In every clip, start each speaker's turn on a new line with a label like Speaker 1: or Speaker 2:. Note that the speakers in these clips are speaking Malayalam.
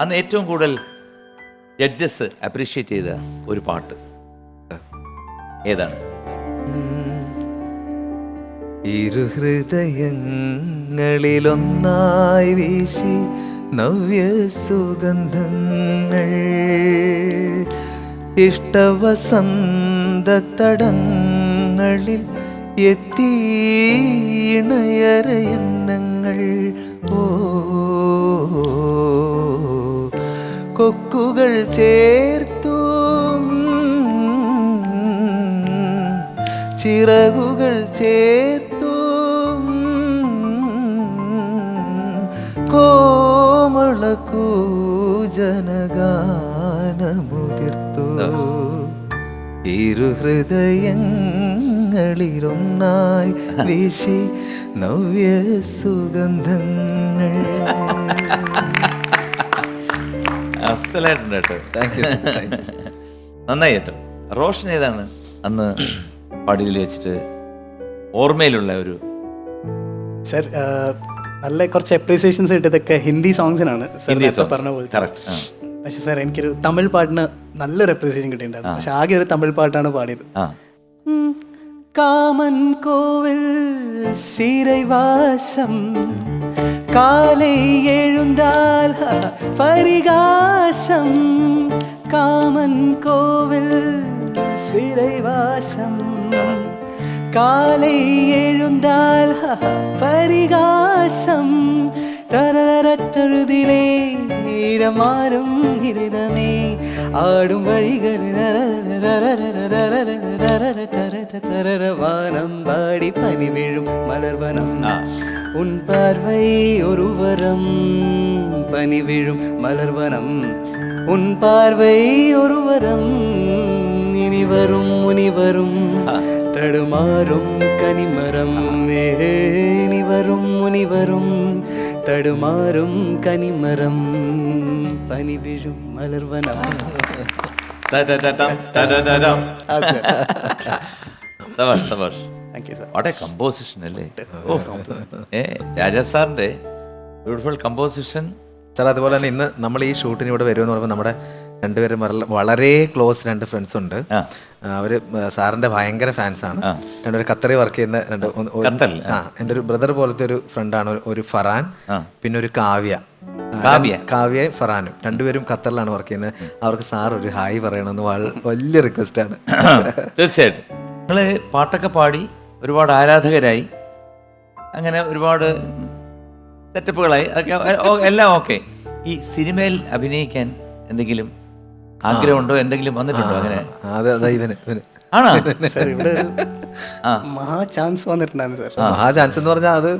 Speaker 1: അന്ന് ഏറ്റവും കൂടുതൽ ജഡ്ജസ് അപ്രീഷിയേറ്റ് ചെയ്ത ഒരു പാട്ട്. ഏതാണ്?
Speaker 2: ഇരുഹൃദയങ്ങളിലൊന്നായി വീശി നവ്യ സുഗന്ധങ്ങൾ. ഇഷ്ടവസന്തടങ്ങളിൽ എത്തിയിണയരയന്നങ്ങൾ ഓ കൊക്കുകൾ ചേർത്തു. ചിറകുകൾ ചേർത്തു. കോമളക്കൂജനഗാനമുതിർത്തു ഇരുഹൃദയങ്ങളിലൊന്നായി വീശി നവ്യ സുഗന്ധങ്ങൾ
Speaker 1: എക്സലായിട്ടുണ്ട് കേട്ടോ. താങ്ക് യു നന്നായി കേട്ടോ. റോഷൻ ഏതാണ് അന്ന് പടിയിൽ വെച്ചിട്ട് ഓർമ്മയിലുള്ള ഒരു
Speaker 3: സർ നല്ല കുറച്ച് അപ്രീസിയേഷൻസ് കിട്ടിയതൊക്കെ ഹിന്ദി സോങ്സിനാണ് പറഞ്ഞ പോലെ. പക്ഷെ സാർ എനിക്കൊരു തമിഴ് പാട്ടിന് നല്ലൊരു അപ്രീസിയേഷൻ കിട്ടിയിട്ടുണ്ടായിരുന്നു പക്ഷെ ആകെ ഒരു തമിഴ് പാട്ടാണ് പാടിയത്. കാമൻ കോവിൽ സീരൈവാസം காலை எழுந்தால் ஹ, பரிகாசம் காமன் கோவில் சிறைவாசம் காலை எழுந்தால் ஹ, பரிகாசம் தரதரத்தழுதிலே இடமாறும் இருதமே ஆடும் வழிகள் வானம் பாடி பனி விழும் மலர்வனம் உன் பார்வை ஒருவரம் பனிவிழும் மலர்வனம். உன் பார்வை ஒருவரம் இனிவரும் முனிவரும் தடுமாறும் கனிமரம் இனிவரும் முனிவரும் தடுமாறும் கனிமரம் பனிவிழும் மலர்வனம்.
Speaker 1: Zobacz, zobacz. Thank
Speaker 3: you sir
Speaker 1: what a composition അല്ലേ? ഓ ഏ രാജാ ബ്യൂട്ടിഫുൾ കമ്പോസിഷൻ
Speaker 2: സാർ അതുപോലെ തന്നെ ഇന്ന് നമ്മൾ ഈ ഷൂട്ടിന് ഇവിടെ വരുമെന്ന് പറയുമ്പോൾ നമ്മുടെ രണ്ടുപേരും വളരെ ക്ലോസ് രണ്ട് ഫ്രണ്ട്സ് ഉണ്ട്. അവർ സാറിന്റെ ഭയങ്കര ഫാൻസ് ആണ്. രണ്ടുപേരും ഖത്തറി വർക്ക് ചെയ്യുന്ന രണ്ട്
Speaker 1: എന്റെ
Speaker 2: ആ എന്റെ ഒരു ബ്രദർ പോലത്തെ ഒരു ഫ്രണ്ടാണ് ഒരു ഫറാൻ പിന്നെ ഒരു കാവ്യ.
Speaker 1: കാവ്യ.
Speaker 2: കാവ്യ? ഫറാനും. രണ്ടുപേരും ഖത്തറിലാണ് വർക്ക് ചെയ്യുന്നത്. അവർക്ക് സാർ ഒരു ഹായ് പറയണമെന്ന് വലിയ റിക്വസ്റ്റ് ആണ്.
Speaker 1: തീർച്ചയായിട്ടും. നിങ്ങൾ പാട്ടൊക്കെ പാടി ഒരുപാട് ആരാധകരായി. അങ്ങനെ ഒരുപാട് സെറ്റപ്പുകളായി. അതൊക്കെ എല്ലാം ഓക്കെ. ഈ സിനിമയിൽ അഭിനയിക്കാൻ എന്തെങ്കിലും ആഗ്രഹമുണ്ടോ? എന്തെങ്കിലും വന്നിട്ടുണ്ടോ അങ്ങനെ?
Speaker 2: അതെ അതെ ഇവന് ഇവന്.
Speaker 1: ആണോ?
Speaker 3: സാർ ഇവിടെ
Speaker 1: ആ.
Speaker 3: മഹാ ചാൻസ് വന്നിട്ടുണ്ടായിരുന്നു സാർ.
Speaker 2: ആ ചാൻസ് എന്ന് പറഞ്ഞാൽ അത്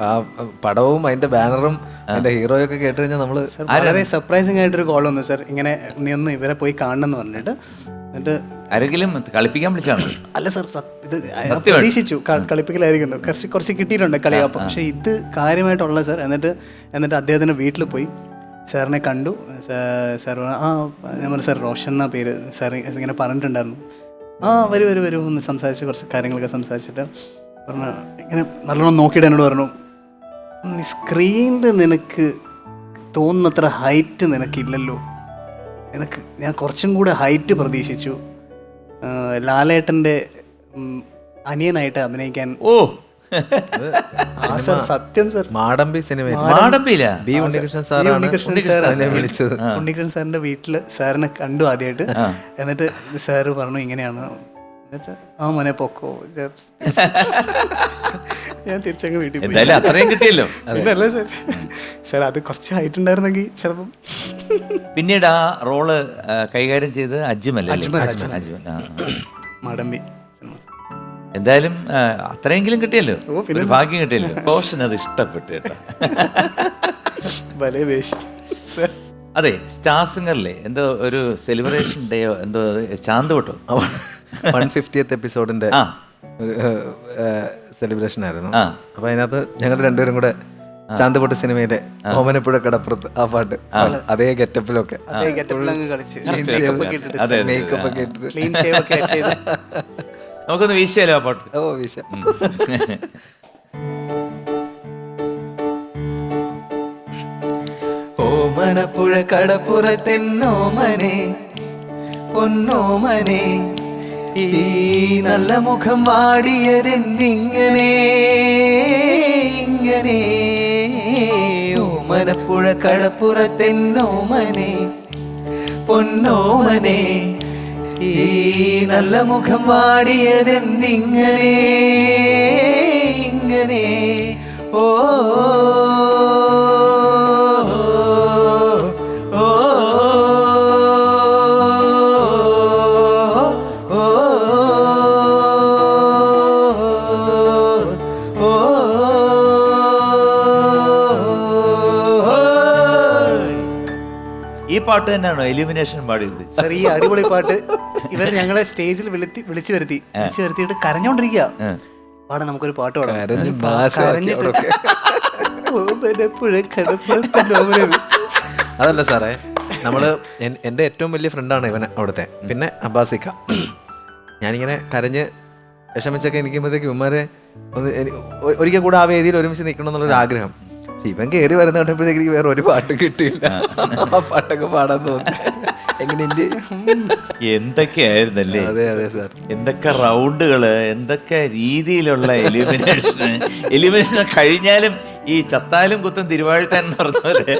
Speaker 2: ആ പടവും അതിന്റെ ബാനറും അതിന്റെ ഹീറോയൊക്കെ ഒക്കെ കേട്ട് കഴിഞ്ഞാൽ
Speaker 3: നമ്മൾ വളരെ സർപ്രൈസിംഗ് ആയിട്ടൊരു കോൾ വന്നു സർ. ഇങ്ങനെ നീ ഒന്ന് ഇവരെ പോയി കാണണം എന്ന് പറഞ്ഞിട്ട് എന്നിട്ട്
Speaker 1: ആരെങ്കിലും കളിപ്പിക്കാൻ വിളിച്ചാണ്
Speaker 3: അല്ല സർ ഇത് പ്രതീക്ഷിച്ചു. കളിപ്പിക്കലായിരിക്കുന്നു. കുറച്ച് കുറച്ച് കിട്ടിയിട്ടുണ്ട് കളിയാപ്പം. പക്ഷെ ഇത് കാര്യമായിട്ടുള്ള സർ എന്നിട്ട് എന്നിട്ട് അദ്ദേഹത്തിന്റെ വീട്ടിൽ പോയി. സാറിനെ കണ്ടു. സാർ ആ നമ്മൾ പറഞ്ഞു സാർ റോഷൻ എന്നാ പേര്. സാർ ഇങ്ങനെ പറഞ്ഞിട്ടുണ്ടായിരുന്നു. ആ വരൂ വരൂ വരൂ. ഒന്ന് സംസാരിച്ച് കുറച്ച് കാര്യങ്ങളൊക്കെ സംസാരിച്ചിട്ട് പറഞ്ഞു ഇങ്ങനെ നല്ലോണം നോക്കിയിട്ട് എന്നോട് പറഞ്ഞു സ്ക്രീനിൽ നിനക്ക് തോന്നുന്നത്ര ഹൈറ്റ് നിനക്കില്ലല്ലോ. നിനക്ക് ഞാൻ കുറച്ചും കൂടെ ഹൈറ്റ് പ്രതീക്ഷിച്ചു. ലാലേട്ടന്റെ അനിയനായിട്ട് അഭിനയിക്കാൻ.
Speaker 1: ഓ.
Speaker 3: സത്യം സർ.
Speaker 2: മാടമ്പി ഉണ്ണികൃഷ്ണൻ സാറാണ് വിളിച്ചത്.
Speaker 3: ഉണ്ണികൃഷ്ണൻ സാറിന്റെ വീട്ടിൽ സാറിനെ കണ്ടു ആദ്യമായിട്ട്. എന്നിട്ട് സാറ് പറഞ്ഞു ഇങ്ങനെയാണ്. എന്നിട്ട് ആ മോനെ പൊക്കോ. ഞാൻ തിരിച്ചങ്ങ് വീട്ടിൽ
Speaker 1: അത്രയും കിട്ടിയല്ലോ.
Speaker 3: സാർ അത് കുറച്ച് ഹൈറ്റ് ഉണ്ടായിരുന്നെങ്കിൽ ചിലപ്പം
Speaker 1: പിന്നീട് ആ റോൾ കൈകാര്യം ചെയ്ത് അജ്മൽ അജ്മൽ.
Speaker 3: മടമ്പി
Speaker 1: എന്തായാലും അത്രയെങ്കിലും കിട്ടിയല്ലോ. ഒരു ഭാഗ്യം കിട്ടിയല്ലോ. റോഷൻ അത് ഇഷ്ടപ്പെട്ടു കേട്ടോ. അതെ സ്റ്റാർ സിംഗറിലെ എന്തോ ഒരു സെലിബ്രേഷൻ ഡേയോ എന്തോ ചാന്ത് വിട്ടോ
Speaker 2: വൺ ഫിഫ്റ്റിയത്ത് എപ്പിസോഡിന്റെ ഒരു സെലിബ്രേഷൻ ആയിരുന്നു.
Speaker 1: ആ.
Speaker 2: അപ്പൊ അതിനകത്ത് ഞങ്ങൾ രണ്ടുപേരും കൂടെ ചാന്തപൊട്ട് സിനിമയിലെ ഓമനപ്പുഴ കടപ്പുറത്ത് ആ പാട്ട്. അതേ ഗെറ്റപ്പിലൊക്കെ.
Speaker 3: അതേ ഗെറ്റപ്പിലങ്ങ് കളിച്ച്.
Speaker 1: Correct.
Speaker 3: മേക്കപ്പ് ഒക്കെ ഇട്ടിട്ട്
Speaker 1: അതെ, അതെ,
Speaker 2: മേക്കപ്പ് ഒക്കെ
Speaker 3: ക്ലീൻ ഷേവ് ഒക്കെ ചെയ്ത്.
Speaker 1: നമുക്കൊന്ന് വീശിയാലോ ആ പാട്ട്?
Speaker 2: ഓ വീശ. ഓമനപ്പുഴ കടപ്പുറത്തെന്നോമനെ പൊന്നോമനെ ഈ നല്ല മുഖം വാടിയതെന്നിങ്ങനെ ഇങ്ങനെ. ഓമനപ്പുഴ കടപ്പുറത്തെന്നോമനെ പൊന്നോമനെ ഈ നല്ല മുഖം വാടിയതെന്തിങ്ങനെ ഇങ്ങനെ ഓ,
Speaker 1: ഈ പാട്ട് തന്നെയാണോ എലിമിനേഷൻ പാടിയത്?
Speaker 3: സാർ ഈ അടിപൊളി പാട്ട്. ഇവർ ഞങ്ങളെ സ്റ്റേജിൽ വിളിത്തി വിളിച്ചു വരുത്തി. വിളിച്ചു വരുത്തിയിട്ട് കരഞ്ഞോണ്ടിരിക്കുക പാടെ നമുക്കൊരു പാട്ട് പാടാം.
Speaker 2: അതല്ല സാറേ നമ്മൾ എന്റെ എന്റെ ഏറ്റവും വലിയ ഫ്രണ്ടാണ് ഇവൻ അവിടുത്തെ. പിന്നെ അബ്ബാസിക്ക. ഞാനിങ്ങനെ കരഞ്ഞ് വിഷമിച്ചൊക്കെ നിൽക്കുമ്പോഴത്തേക്ക് ഇവന്മാരെ ഒന്ന് ഒരിക്കൽ കൂടെ ആ വേദിയിൽ ഒരുമിച്ച് നിൽക്കണം എന്നുള്ളൊരു ആഗ്രഹം ഇവൻ കയറി വരുന്ന കണ്ടപ്പോഴത്തേക്ക് എനിക്ക് വേറെ ഒരു പാട്ട് കിട്ടിയില്ല. ആ. പാട്ടൊക്കെ പാടാൻ തോന്നി. എങ്ങനെയുണ്ട്
Speaker 1: എന്തൊക്കെയായിരുന്നല്ലേ?
Speaker 2: അതെ അതെ സാർ.
Speaker 1: എന്തൊക്കെ റൗണ്ടുകൾ എന്തൊക്കെ രീതിയിലുള്ള എലിമിനേഷൻ എലിമിനേഷൻ കഴിഞ്ഞാലും ഈ ചത്താലും കുത്തും തിരുവാഴ്ത്താൻ എന്ന് പറഞ്ഞ പോലെ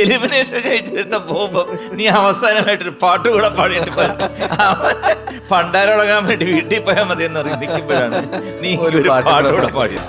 Speaker 1: എലിമിനേഷൻ കഴിച്ചെടുത്ത പോകുമ്പോ നീ അവസാനമായിട്ടൊരു പാട്ട് കൂടെ പാടിയിട്ട് പണ്ടാരൊടങ്ങാൻ വേണ്ടി വീട്ടിൽ പോയാൽ മതി എന്ന് പറയുമ്പോഴാണ് നിൽക്കുമ്പോഴാണ് നീ
Speaker 2: ഒരു
Speaker 1: ഒരു
Speaker 2: പാട്ട്
Speaker 1: പാട്ട്
Speaker 2: കൂടെ
Speaker 1: കൂടെ പാടിയത്.